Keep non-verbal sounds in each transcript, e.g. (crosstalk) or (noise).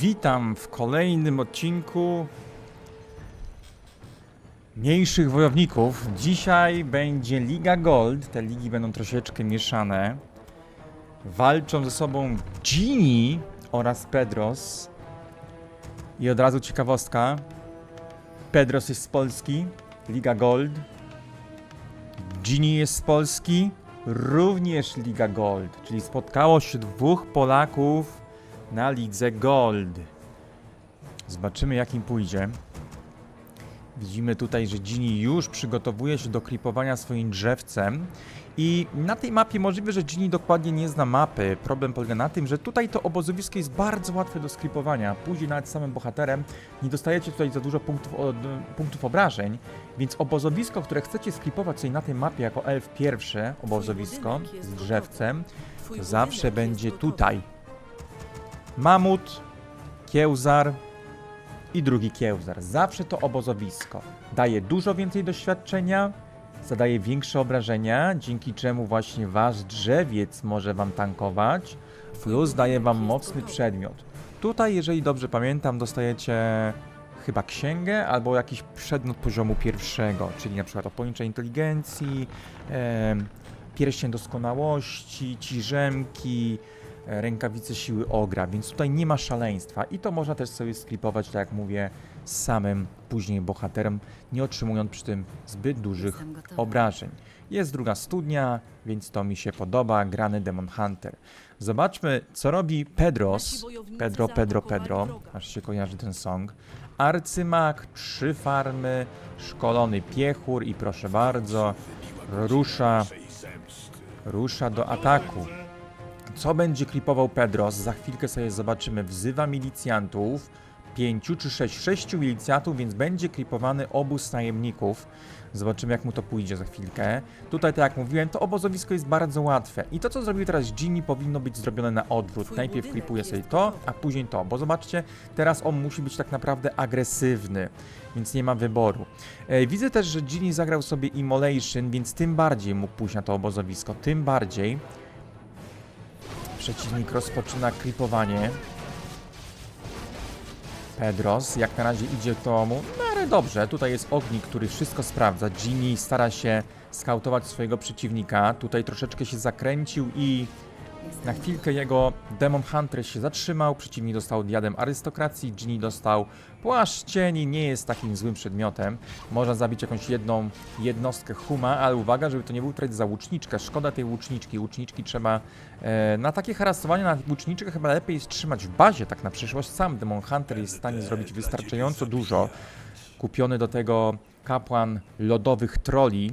Witam w kolejnym odcinku Mniejszych Wojowników. Dzisiaj będzie Liga Gold. Te ligi będą troszeczkę mieszane. Walczą ze sobą Gini oraz Pedros. I od razu ciekawostka. Pedros jest z Polski. Liga Gold. Gini jest z Polski. Również Liga Gold. Czyli spotkało się dwóch Polaków na lidze Gold. Zobaczymy jak im pójdzie. Widzimy tutaj, że Gini już przygotowuje się do klipowania swoim drzewcem i na tej mapie możliwe, że Gini dokładnie nie zna mapy. Problem polega na tym, że tutaj to obozowisko jest bardzo łatwe do sklipowania. Później nawet samym bohaterem nie dostajecie tutaj za dużo punktów, od, punktów obrażeń, więc obozowisko, które chcecie sklipować sobie na tej mapie jako elf pierwsze obozowisko z drzewcem, zawsze będzie tutaj. Mamut, kiełzar i drugi kiełzar. Zawsze to obozowisko. Daje dużo więcej doświadczenia, zadaje większe obrażenia, dzięki czemu właśnie wasz drzewiec może wam tankować, plus daje wam mocny przedmiot. Tutaj, jeżeli dobrze pamiętam, dostajecie chyba księgę albo jakiś przedmiot poziomu pierwszego, czyli na przykład opojnicza inteligencji, em, pierścień doskonałości, ciżemki, e, rękawice siły ogra, więc tutaj nie ma szaleństwa i to można też sobie sklipować, tak jak mówię, z samym później bohaterem, nie otrzymując przy tym zbyt dużych obrażeń. Jest druga studnia, więc to mi się podoba, grany Demon Hunter. Zobaczmy, co robi Pedros. Pedro, Pedro, Pedro, aż się kojarzy ten song. Arcymak, trzy farmy, szkolony piechur i proszę bardzo, rusza, rusza do ataku. Co będzie klipował Pedros? Za chwilkę sobie zobaczymy. Wzywa milicjantów. Pięciu czy sześć? Sześciu milicjantów, więc będzie klipowany obóz najemników. Zobaczymy, jak mu to pójdzie za chwilkę. Tutaj, tak jak mówiłem, to obozowisko jest bardzo łatwe. I to, co zrobił teraz Ginny, powinno być zrobione na odwrót. Twój Najpierw klipuje sobie to, a później to. Bo zobaczcie, teraz on musi być tak naprawdę agresywny, więc nie ma wyboru. E, widzę też, że Ginny zagrał sobie Immolation, więc tym bardziej mógł pójść na to obozowisko. Tym bardziej. Przeciwnik rozpoczyna klipowanie. Pedros, jak na razie idzie to mu no ale dobrze. Tutaj jest Ognik, który wszystko sprawdza. Ginny stara się skautować swojego przeciwnika. Tutaj troszeczkę się zakręcił i na chwilkę jego Demon Hunter się zatrzymał. Przeciwnik dostał diadem arystokracji. Ginny dostał płaszcz cieni. Nie jest takim złym przedmiotem. Można zabić jakąś jedną jednostkę huma, ale uwaga, żeby to nie był trade za łuczniczkę. Szkoda tej łuczniczki. Łuczniczki trzeba e, na takie harasowanie na łuczniczkę chyba lepiej jest trzymać w bazie, tak na przyszłość. Sam Demon Hunter jest w stanie zrobić wystarczająco dużo. Kupiony do tego kapłan lodowych troli.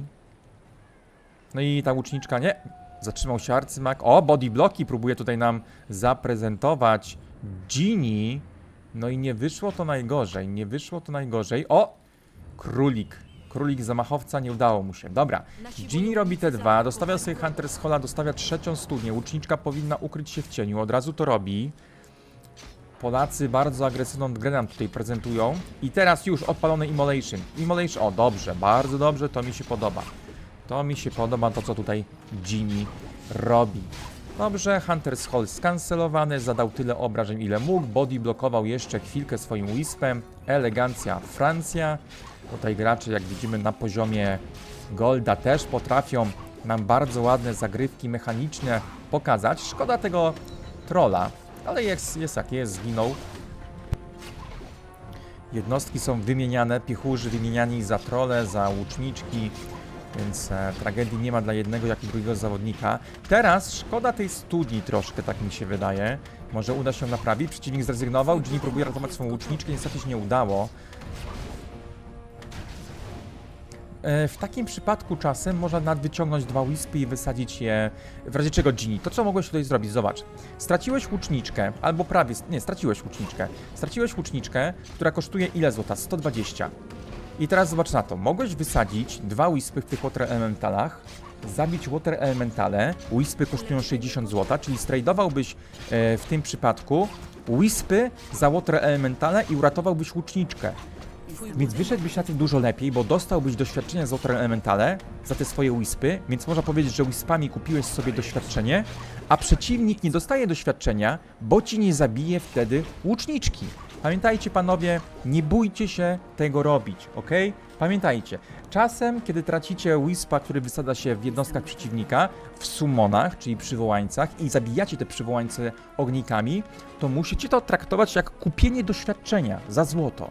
No i ta łuczniczka nie. Zatrzymał się arcymak. O, body blocki próbuje tutaj nam zaprezentować Gini. No i nie wyszło to najgorzej. Nie wyszło to najgorzej. O! Królik. Królik zamachowca nie udało mu się. Dobra. Ginny robi te dwa. Dostawia sobie Hunter z Hola, dostawia trzecią studnię. Łuczniczka powinna ukryć się w cieniu. Od razu to robi. Polacy bardzo agresywną grę nam tutaj prezentują. I teraz już odpalony Immolation. Immolation, o dobrze, bardzo dobrze, to mi się podoba. To mi się podoba to, co tutaj Ginny robi. Dobrze, Hunter's Hall skancelowany, zadał tyle obrażeń, ile mógł. Body blokował jeszcze chwilkę swoim Wispem. Elegancja Francja. Tutaj gracze, jak widzimy na poziomie Golda, też potrafią nam bardzo ładne zagrywki mechaniczne pokazać. Szkoda tego trolla, ale jest, jest jak jest, zginął. Jednostki są wymieniane, piechurzy wymieniani za trole, za łuczniczki, więc e, tragedii nie ma dla jednego, jak i drugiego zawodnika. Teraz szkoda tej studni troszkę, tak mi się wydaje. Może uda się naprawić. Przeciwnik zrezygnował, Ginny próbuje ratować swoją łuczniczkę, niestety się nie udało. E, W takim przypadku czasem można nadwyciągnąć dwa wispy i wysadzić je, w razie czego Ginny. To co mogłeś tutaj zrobić? Zobacz. Straciłeś łuczniczkę, albo prawie, nie, straciłeś łuczniczkę. Straciłeś łuczniczkę, która kosztuje ile złota? 120. I teraz zobacz na to. Mogłeś wysadzić dwa wispy w tych water elementalach, zabić water elementale. Wispy kosztują 60 zł, czyli stradowałbyś e, w tym przypadku wispy za water elementale i uratowałbyś łuczniczkę. Więc wyszedłbyś na tym dużo lepiej, bo dostałbyś doświadczenia z Outer Elementale za te swoje wispy, więc można powiedzieć, że wispami kupiłeś sobie doświadczenie, a przeciwnik nie dostaje doświadczenia, bo ci nie zabije wtedy łuczniczki. Pamiętajcie panowie, nie bójcie się tego robić, ok? Pamiętajcie, czasem, kiedy tracicie wispa, który wysadza się w jednostkach przeciwnika, w summonach, czyli przywołańcach i zabijacie te przywołańce ognikami, to musicie to traktować jak kupienie doświadczenia za złoto.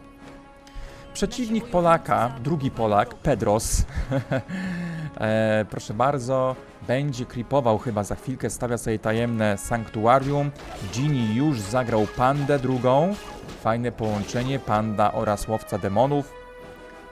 Przeciwnik Polaka, drugi Polak, Pedros, (laughs) e, proszę bardzo, będzie creepował chyba za chwilkę, stawia sobie tajemne sanktuarium. Ginny już zagrał pandę drugą. Fajne połączenie, panda oraz łowca demonów.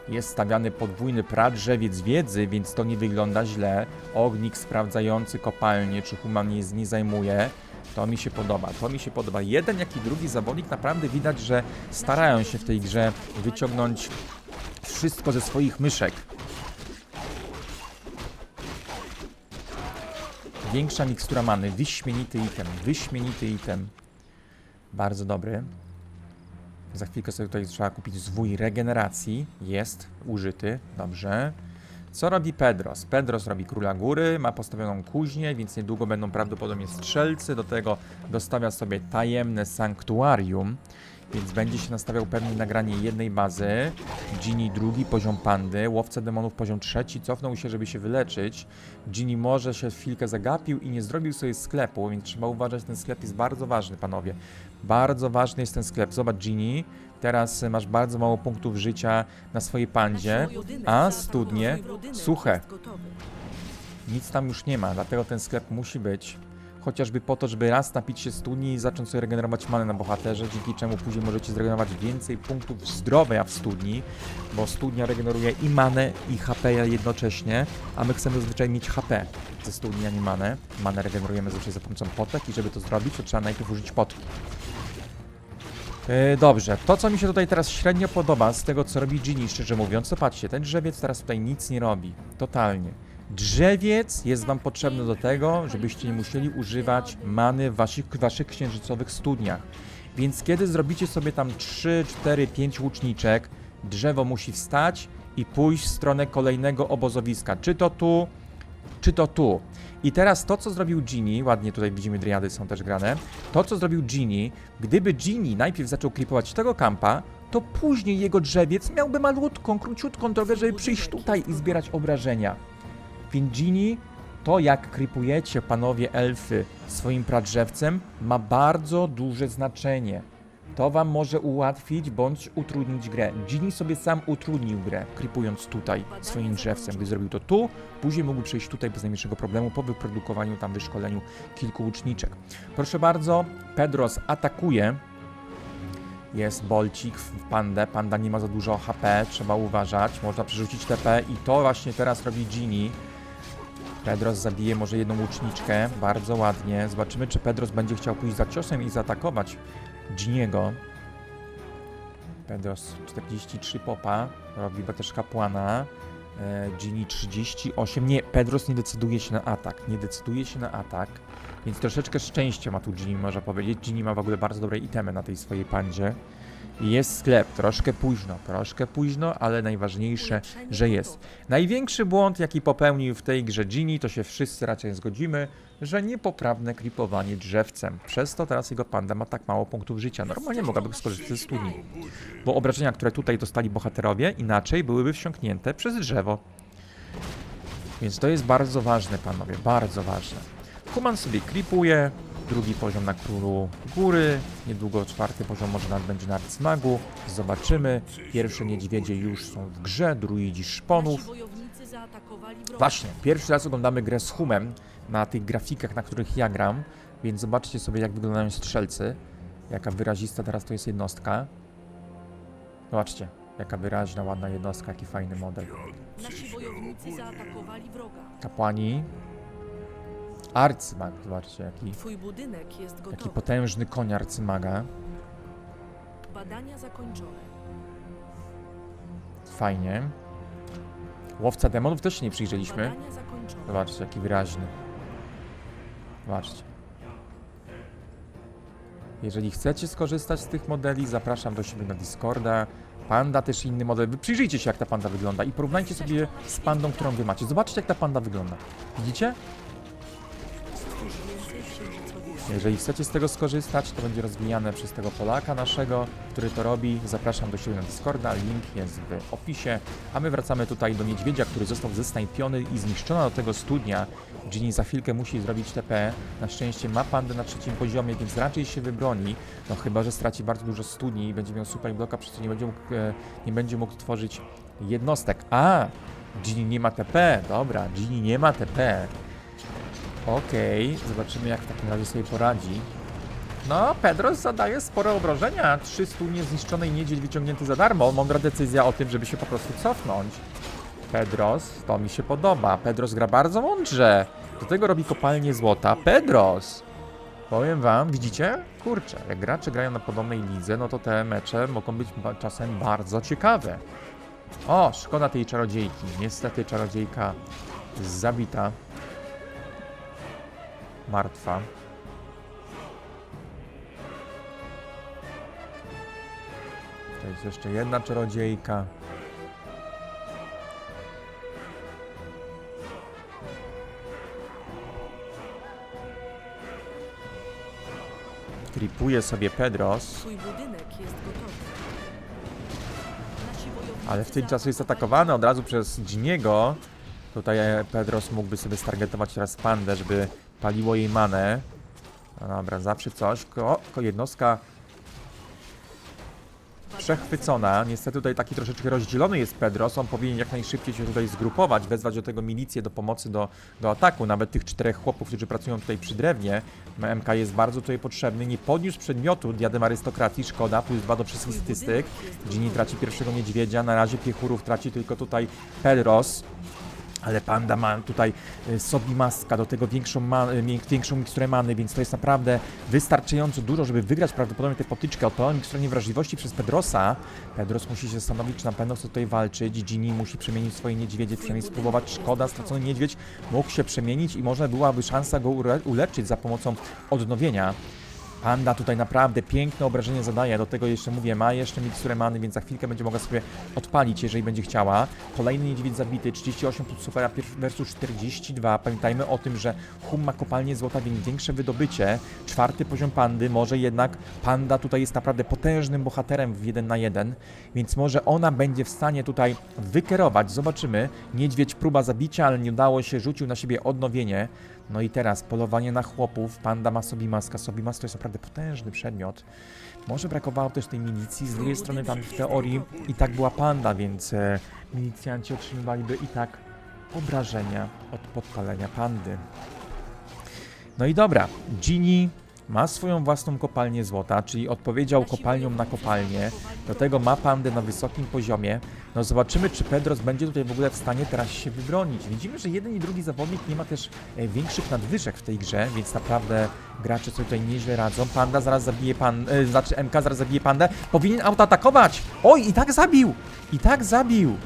Jest stawiany podwójny pradrzewiec wiedzy, więc to nie wygląda źle. Ognik sprawdzający kopalnię, czy human nie, nie zajmuje. To mi się podoba, to mi się podoba. Jeden, jak i drugi zawodnik naprawdę widać, że starają się w tej grze wyciągnąć wszystko ze swoich myszek. Większa mikstura many, wyśmienity item, wyśmienity item. Bardzo dobry. Za chwilkę sobie tutaj trzeba kupić zwój regeneracji. Jest użyty, dobrze. Co robi Pedros? Pedros robi króla góry, ma postawioną kuźnię, więc niedługo będą prawdopodobnie strzelcy. Do tego dostawia sobie tajemne sanktuarium, więc będzie się nastawiał pewnie na granie jednej bazy. Ginny drugi poziom pandy, łowca demonów poziom trzeci, cofnął się, żeby się wyleczyć. Ginny może się chwilkę zagapił i nie zrobił sobie sklepu, więc trzeba uważać, ten sklep jest bardzo ważny, panowie. Bardzo ważny jest ten sklep. Zobacz, Ginny, teraz masz bardzo mało punktów życia na swojej pandzie, a studnie suche. Nic tam już nie ma, dlatego ten sklep musi być. Chociażby po to, żeby raz napić się studni i zacząć sobie regenerować manę na bohaterze, dzięki czemu później możecie zregenerować więcej punktów zdrowia w studni, bo studnia regeneruje i manę, i HP jednocześnie, a my chcemy zazwyczaj mieć HP ze studni, a nie manę. Manę regenerujemy zazwyczaj za pomocą potek i żeby to zrobić, to trzeba najpierw użyć potki. Yy, dobrze, to co mi się tutaj teraz średnio podoba z tego co robi Ginny, szczerze mówiąc, to patrzcie, ten drzewiec teraz tutaj nic nie robi, totalnie. Drzewiec jest wam potrzebny do tego, żebyście nie musieli używać many w waszych, waszych księżycowych studniach. Więc kiedy zrobicie sobie tam 3, 4, 5 łuczniczek, drzewo musi wstać i pójść w stronę kolejnego obozowiska. Czy to tu, czy to tu. I teraz to, co zrobił Ginny, ładnie tutaj widzimy driady są też grane, to, co zrobił Ginny, gdyby Ginny najpierw zaczął klipować tego kampa, to później jego drzewiec miałby malutką, króciutką drogę, żeby przyjść tutaj i zbierać obrażenia. Ginny, to jak kripujecie, panowie elfy, swoim pradrzewcem, ma bardzo duże znaczenie. To wam może ułatwić bądź utrudnić grę. Ginny sobie sam utrudnił grę, kripując tutaj swoim drzewcem. Gdy zrobił to tu, później mógł przejść tutaj bez najmniejszego problemu po wyprodukowaniu tam wyszkoleniu kilku łuczniczek. Proszę bardzo, Pedros atakuje. Jest bolcik w pandę. Panda nie ma za dużo HP, trzeba uważać. Można przerzucić TP i to właśnie teraz robi Ginny. Pedros zabije może jedną łuczniczkę, bardzo ładnie. Zobaczymy, czy Pedros będzie chciał pójść za ciosem i zaatakować Giniego. Pedros 43 popa, robi też kapłana. E, Gini 38. Nie, Pedros nie decyduje się na atak. Nie decyduje się na atak. Więc troszeczkę szczęścia ma tu Gini, można powiedzieć. Gini ma w ogóle bardzo dobre itemy na tej swojej pandzie. Jest sklep, troszkę późno, troszkę późno, ale najważniejsze, że jest. Największy błąd, jaki popełnił w tej grze Gini, to się wszyscy raczej zgodzimy, że niepoprawne klipowanie drzewcem. Przez to teraz jego panda ma tak mało punktów życia. Normalnie mogłaby skorzystać ze studni. Bo obrażenia, które tutaj dostali bohaterowie, inaczej byłyby wsiąknięte przez drzewo. Więc to jest bardzo ważne, panowie, bardzo ważne. Human sobie klipuje, drugi poziom na królu góry, niedługo czwarty poziom może nawet będzie na arcymagu. Zobaczymy. Pierwsze niedźwiedzie już są w grze, druidzi szponów. Właśnie, pierwszy raz oglądamy grę z humem na tych grafikach, na których ja gram, więc zobaczcie sobie jak wyglądają strzelcy. Jaka wyrazista teraz to jest jednostka. Zobaczcie, jaka wyraźna, ładna jednostka, jaki fajny model. Nasi wojownicy zaatakowali wroga. Kapłani. Arcymag, zobaczcie, jaki, Twój budynek jest jaki gotowy. potężny koń arcymaga. Badania zakończone. Fajnie. Łowca demonów też się nie przyjrzeliśmy. Badania zakończone. Zobaczcie, jaki wyraźny. Zobaczcie. Jeżeli chcecie skorzystać z tych modeli, zapraszam do siebie na Discorda. Panda też inny model. Wy przyjrzyjcie się, jak ta panda wygląda i porównajcie sobie z pandą, którą wy macie. Zobaczcie, jak ta panda wygląda. Widzicie? Jeżeli chcecie z tego skorzystać, to będzie rozwijane przez tego Polaka naszego, który to robi. Zapraszam do siebie na Discorda, link jest w opisie. A my wracamy tutaj do niedźwiedzia, który został zesnajpiony i zniszczony do tego studnia. Ginny za chwilkę musi zrobić TP. Na szczęście ma pandę na trzecim poziomie, więc raczej się wybroni. No chyba, że straci bardzo dużo studni i będzie miał super bloka, przez co nie będzie mógł, e, nie będzie mógł tworzyć jednostek. A! Ginny nie ma TP. Dobra, Ginny nie ma TP. Okej, zobaczymy jak w takim razie sobie poradzi. No, Pedros zadaje spore obrażenia. 300 niezniszczonej niedźwiedź wyciągnięty za darmo. Mądra decyzja o tym, żeby się po prostu cofnąć. Pedros, to mi się podoba. Pedros gra bardzo mądrze. Do tego robi kopalnię złota. Pedros! Powiem wam, widzicie? Kurczę, jak gracze grają na podobnej lidze, no to te mecze mogą być czasem bardzo ciekawe. O, szkoda tej czarodziejki. Niestety czarodziejka zabita martwa. To jest jeszcze jedna czarodziejka. Tripuje sobie Pedros, ale w tym czasie jest atakowany od razu przez Giniego. Tutaj Pedros mógłby sobie stargetować teraz pandę, żeby paliło jej manę. No dobra, zawsze coś. Ko, ko jednostka przechwycona. Niestety tutaj taki troszeczkę rozdzielony jest Pedros. On powinien jak najszybciej się tutaj zgrupować, wezwać do tego milicję do pomocy, do, do ataku. Nawet tych czterech chłopów, którzy pracują tutaj przy drewnie. MK jest bardzo tutaj potrzebny. Nie podniósł przedmiotu diadem arystokracji, szkoda, plus dwa do wszystkich statystyk. Ginny traci pierwszego niedźwiedzia, na razie piechurów traci tylko tutaj Pedros. Ale panda ma tutaj y, sobie maska, do tego większą, ma, y, większą miksturę many, więc to jest naprawdę wystarczająco dużo, żeby wygrać prawdopodobnie tę potyczkę. Odpalona mikstura niewrażliwości przez Pedrosa. Pedros musi się zastanowić, czy na pewno chce tutaj walczyć. Ginny musi przemienić swoje niedźwiedzie, przynajmniej spróbować. Szkoda, stracony niedźwiedź mógł się przemienić i może byłaby szansa go ure- uleczyć za pomocą odnowienia. Panda tutaj naprawdę piękne obrażenie zadaje, do tego jeszcze mówię, ma jeszcze miksturę many, więc za chwilkę będzie mogła sobie odpalić, jeżeli będzie chciała. Kolejny niedźwiedź zabity, 38 plus supera versus 42. Pamiętajmy o tym, że Hum ma kopalnię złota, więc większe wydobycie. Czwarty poziom pandy, może jednak panda tutaj jest naprawdę potężnym bohaterem w 1 na 1, więc może ona będzie w stanie tutaj wykierować. Zobaczymy. Niedźwiedź próba zabicia, ale nie udało się, rzucił na siebie odnowienie. No i teraz polowanie na chłopów. Panda ma Sobimaska. Sobimas to jest naprawdę potężny przedmiot. Może brakowało też tej milicji. Z drugiej strony tam w teorii i tak była panda, więc e, milicjanci otrzymywaliby i tak obrażenia od podpalenia pandy. No i dobra, Ginny ma swoją własną kopalnię złota, czyli odpowiedział kopalnią na kopalnię. Do tego ma pandę na wysokim poziomie. No zobaczymy, czy Pedros będzie tutaj w ogóle w stanie teraz się wybronić. Widzimy, że jeden i drugi zawodnik nie ma też e, większych nadwyżek w tej grze, więc naprawdę gracze sobie tutaj nieźle radzą. Panda zaraz zabije pan, e, znaczy MK zaraz zabije pandę. Powinien autoatakować! Oj, i tak zabił! I tak zabił!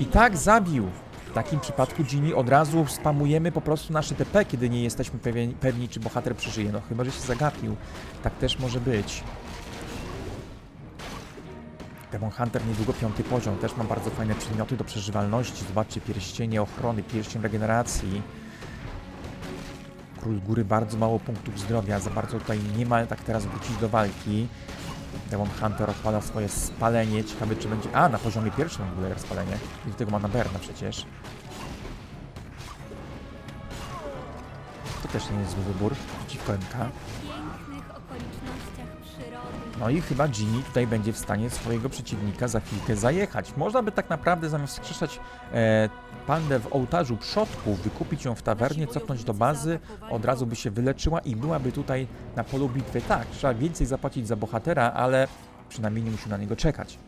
I tak zabił! W takim przypadku Ginny od razu spamujemy po prostu nasze TP, kiedy nie jesteśmy pewien, pewni, czy bohater przeżyje. No chyba, że się zagapił. Tak też może być. Demon Hunter niedługo piąty poziom, też ma bardzo fajne przedmioty do przeżywalności. Zobaczcie, pierścienie ochrony, pierścień regeneracji. Król Góry bardzo mało punktów zdrowia, za bardzo tutaj nie ma tak teraz wrócić do walki. Demon Hunter odpala swoje spalenie, ciekawe czy będzie... A, na poziomie pierwszym w ogóle spalenie. I do tego ma na Berna przecież. To też nie jest zły wybór przeciwko MK. No i chyba Ginny tutaj będzie w stanie swojego przeciwnika za chwilkę zajechać. Można by tak naprawdę zamiast skrzeszać e, pandę w ołtarzu przodków, wykupić ją w tawernie, cofnąć do bazy, od razu by się wyleczyła i byłaby tutaj na polu bitwy. Tak, trzeba więcej zapłacić za bohatera, ale przynajmniej nie musi na niego czekać.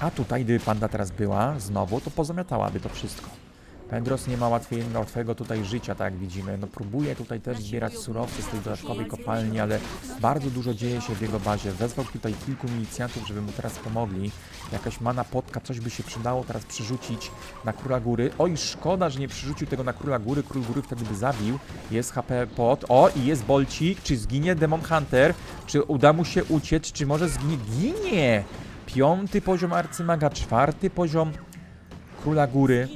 A tutaj, gdyby panda teraz była znowu, to pozamiatałaby to wszystko. Pedros nie ma łatwiej, łatwego tutaj życia, tak jak widzimy. No próbuje tutaj też zbierać surowce z tej dodatkowej kopalni, ale bardzo dużo dzieje się w jego bazie. Wezwał tutaj kilku milicjantów, żeby mu teraz pomogli. Jakaś mana potka, coś by się przydało teraz przerzucić na Króla Góry. Oj, szkoda, że nie przerzucił tego na Króla Góry. Król Góry wtedy by zabił. Jest HP pot. O, i jest bolcik. Czy zginie Demon Hunter? Czy uda mu się uciec? Czy może zginie? Ginie! Piąty poziom arcymaga, czwarty poziom Króla Góry.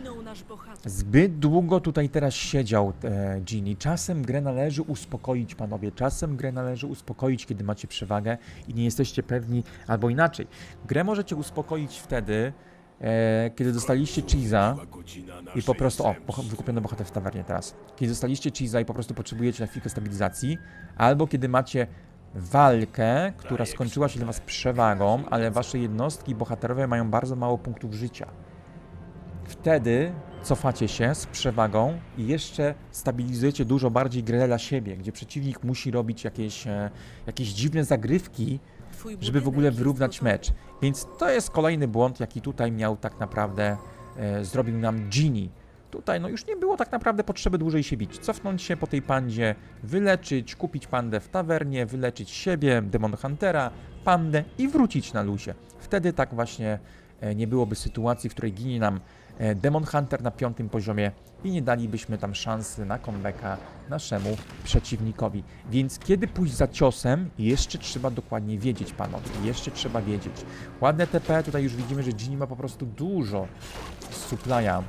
Zbyt długo tutaj teraz siedział e, Ginny. Czasem grę należy uspokoić, panowie. Czasem grę należy uspokoić, kiedy macie przewagę i nie jesteście pewni, albo inaczej. Grę możecie uspokoić wtedy, e, kiedy dostaliście cheese'a i po prostu, o, boh- bohater w tawernie teraz. Kiedy dostaliście cheese'a i po prostu potrzebujecie na chwilkę stabilizacji, albo kiedy macie walkę, która skończyła się dla was przewagą, ale wasze jednostki bohaterowie mają bardzo mało punktów życia. Wtedy cofacie się z przewagą i jeszcze stabilizujecie dużo bardziej grę dla siebie, gdzie przeciwnik musi robić jakieś, e, jakieś dziwne zagrywki, żeby w ogóle wyrównać mecz. Więc to jest kolejny błąd, jaki tutaj miał tak naprawdę, e, zrobił nam Gini. Tutaj no już nie było tak naprawdę potrzeby dłużej się bić. Cofnąć się po tej pandzie, wyleczyć, kupić pandę w tawernie, wyleczyć siebie, Demon Huntera, pandę i wrócić na luzie. Wtedy tak właśnie e, nie byłoby sytuacji, w której ginie nam Demon Hunter na piątym poziomie i nie dalibyśmy tam szansy na comebacka naszemu przeciwnikowi. Więc kiedy pójść za ciosem, jeszcze trzeba dokładnie wiedzieć, panowie. Jeszcze trzeba wiedzieć. Ładne TP, tutaj już widzimy, że Gini ma po prostu dużo supplya.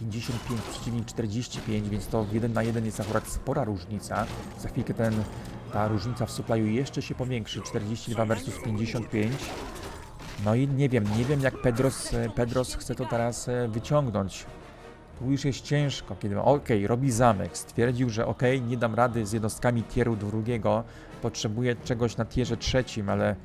55, przeciwnik 45, więc to 1 na 1 jest akurat spora różnica. Za chwilkę ten, ta różnica w supplyu jeszcze się powiększy, 42 versus 55. No i nie wiem, nie wiem jak Pedros, e, Pedros chce to teraz e, wyciągnąć. Tu już jest ciężko, kiedy okej, robi zamek, stwierdził, że okej, nie dam rady z jednostkami tieru drugiego, potrzebuję czegoś na tierze trzecim, ale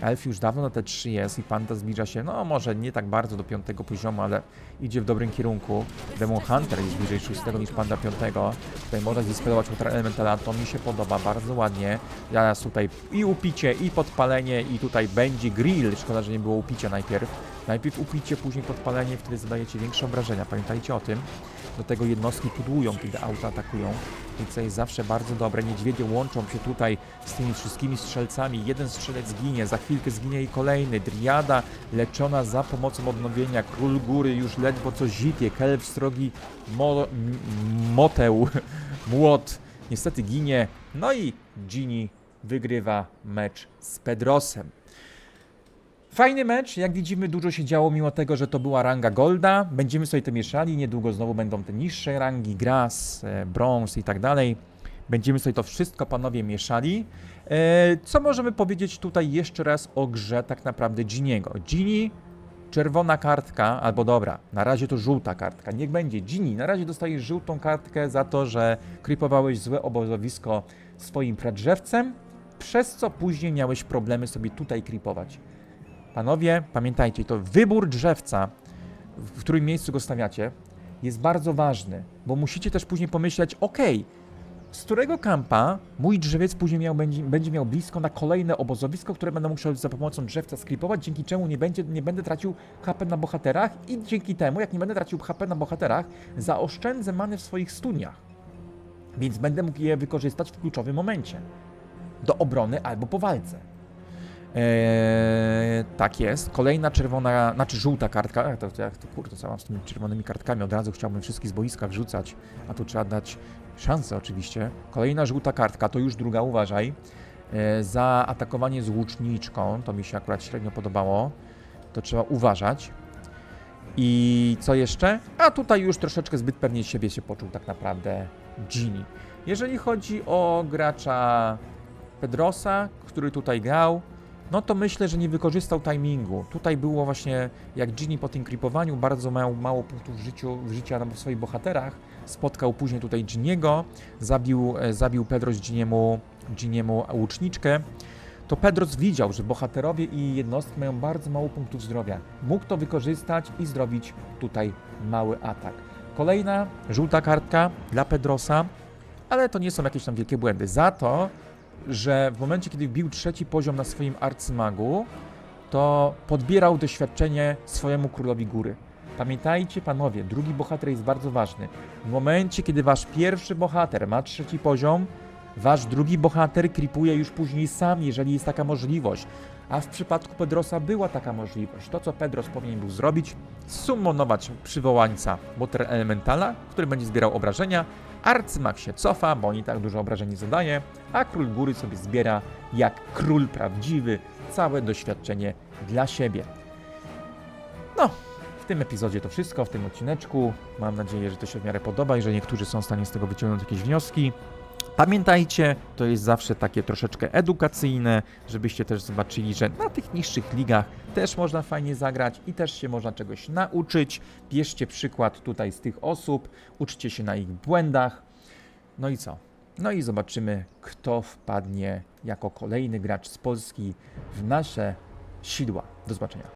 Elf już dawno na te 3 jest i Panda zbliża się, no może nie tak bardzo do piątego poziomu, ale idzie w dobrym kierunku. Demon Hunter jest bliżej szóstego niż Panda piątego. Tutaj można zdispelować Ultra Elementala, to mi się podoba, bardzo ładnie. Teraz tutaj i upicie, i podpalenie, i tutaj będzie grill. Szkoda, że nie było upicia najpierw. Najpierw upicie, później podpalenie, wtedy zadajecie większe obrażenia. Pamiętajcie o tym. Do tego jednostki pudłują, kiedy auta atakują. To jest zawsze bardzo dobre. Niedźwiedzie łączą się tutaj z tymi wszystkimi strzelcami. Jeden strzelec ginie, za chwilkę zginie i kolejny. Driada leczona za pomocą odnowienia. Król góry już ledwo co zipie. Kelf srogi mo moteł, (laughs) młot. Niestety ginie. No i Gini wygrywa mecz z Pedrosem. Fajny mecz, jak widzimy dużo się działo mimo tego, że to była ranga Golda. Będziemy sobie to mieszali, niedługo znowu będą te niższe rangi, Gras, e, Bronze i tak dalej. Będziemy sobie to wszystko panowie mieszali. E, co możemy powiedzieć tutaj jeszcze raz o grze tak naprawdę Giniego? Gini, czerwona kartka, albo dobra, na razie to żółta kartka, niech będzie. Gini, na razie dostajesz żółtą kartkę za to, że krypowałeś złe obozowisko swoim pradrzewcem, przez co później miałeś problemy sobie tutaj kripować. Panowie, pamiętajcie, to wybór drzewca, w którym miejscu go stawiacie, jest bardzo ważny, bo musicie też później pomyśleć, ok, z którego kampa mój drzewiec później miał, będzie, będzie miał blisko na kolejne obozowisko, które będę musiał za pomocą drzewca sklipować, dzięki czemu nie, będzie, nie będę tracił HP na bohaterach i dzięki temu, jak nie będę tracił HP na bohaterach, zaoszczędzę many w swoich studniach. Więc będę mógł je wykorzystać w kluczowym momencie. Do obrony albo po walce. Eee, tak jest. Kolejna czerwona, znaczy żółta kartka. Ach, to, jak to kurde, co mam z tymi czerwonymi kartkami? Od razu chciałbym wszystkich z boiska wrzucać, a tu trzeba dać szansę oczywiście. Kolejna żółta kartka, to już druga, uważaj. Eee, za atakowanie z łuczniczką, to mi się akurat średnio podobało. To trzeba uważać. I co jeszcze? A tutaj już troszeczkę zbyt pewnie siebie się poczuł tak naprawdę Gini. Jeżeli chodzi o gracza Pedrosa, który tutaj grał, no to myślę, że nie wykorzystał timingu. Tutaj było właśnie, jak Gini po tym creepowaniu bardzo mało, mało punktów w życiu, w na swoich bohaterach, spotkał później tutaj Giniego, zabił, e, zabił Pedros Giniemu, Giniemu łuczniczkę, to Pedros widział, że bohaterowie i jednostki mają bardzo mało punktów zdrowia. Mógł to wykorzystać i zrobić tutaj mały atak. Kolejna żółta kartka dla Pedrosa, ale to nie są jakieś tam wielkie błędy. Za to, że w momencie, kiedy bił trzeci poziom na swoim arcymagu, to podbierał doświadczenie swojemu królowi góry. Pamiętajcie, panowie, drugi bohater jest bardzo ważny. W momencie, kiedy wasz pierwszy bohater ma trzeci poziom, wasz drugi bohater kripuje już później sam, jeżeli jest taka możliwość. A w przypadku Pedrosa była taka możliwość. To, co Pedros powinien był zrobić, summonować przywołańca Water Elementala, który będzie zbierał obrażenia. Arcymag się cofa, bo i tak dużo obrażeń nie zadaje, a Król Góry sobie zbiera jak król prawdziwy całe doświadczenie dla siebie. No, w tym epizodzie to wszystko, w tym odcineczku. Mam nadzieję, że to się w miarę podoba i że niektórzy są w stanie z tego wyciągnąć jakieś wnioski. Pamiętajcie, to jest zawsze takie troszeczkę edukacyjne, żebyście też zobaczyli, że na tych niższych ligach też można fajnie zagrać i też się można czegoś nauczyć. Bierzcie przykład tutaj z tych osób, uczcie się na ich błędach. No i co? No i zobaczymy, kto wpadnie jako kolejny gracz z Polski w nasze sidła. Do zobaczenia.